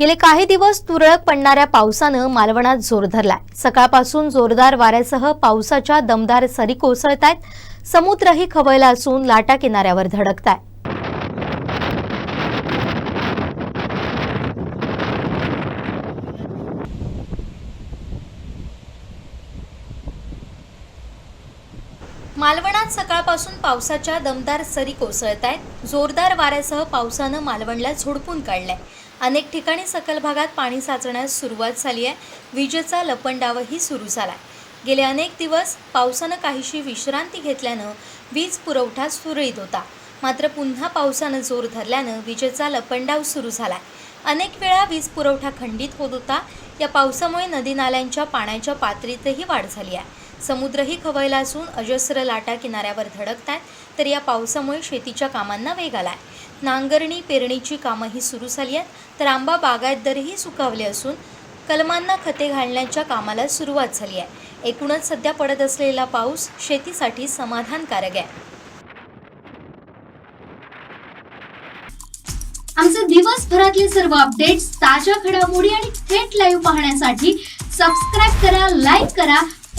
गेले काही दिवस तुरळक पडणाऱ्या पावसानं मालवणात जोर धरलाय. सकाळपासून जोरदार वाऱ्यासह पावसाच्या दमदार सरी कोसळत आहेत समुद्रही खवळला असून लाटा किनाऱ्यावर धडकताय मालवणात सकाळपासून पावसाच्या दमदार सरी कोसळत आहेत. जोरदार वाऱ्यासह पावसानं मालवणला झोडपून काढलंय. अनेक ठिकाणी सकल भागात पाणी साचण्यास सुरुवात झाली आहे. विजेचा लपंडावही सुरू झालाय. गेले अनेक दिवस पावसानं काहीशी विश्रांती घेतल्यानं वीज पुरवठा सुरळीत होता. मात्र पुन्हा पावसानं जोर धरल्यानं विजेचा लपंडाव सुरू झालाय. अनेक वेळा वीज पुरवठा खंडित होत होता. या पावसामुळे नदी नाल्यांच्या पाण्याच्या पातळीतही वाढ झाली आहे. समुद्रही खवळला असून अजस्र लाटा किनाऱ्यावर धडकत आहेत तर या पावसामुळे शेतीच्या कामांना वेग आलाय. नांगरणी पेरणीची कामंही सुरू झाली आहेत तर आंबा बागायतदारही सुकावले असून कलमांना खते घालण्याच्या कामाला सुरुवात झाली आहे. एकूणच सध्या पडत असलेला पाऊस शेतीसाठी समाधानकारक आहे. आमचे दिवसभरातले सर्व अपडेट्स ताज्या घडामोडी आणि थेट लाईव्ह पाहण्यासाठी सबस्क्राईब करा लाईक करा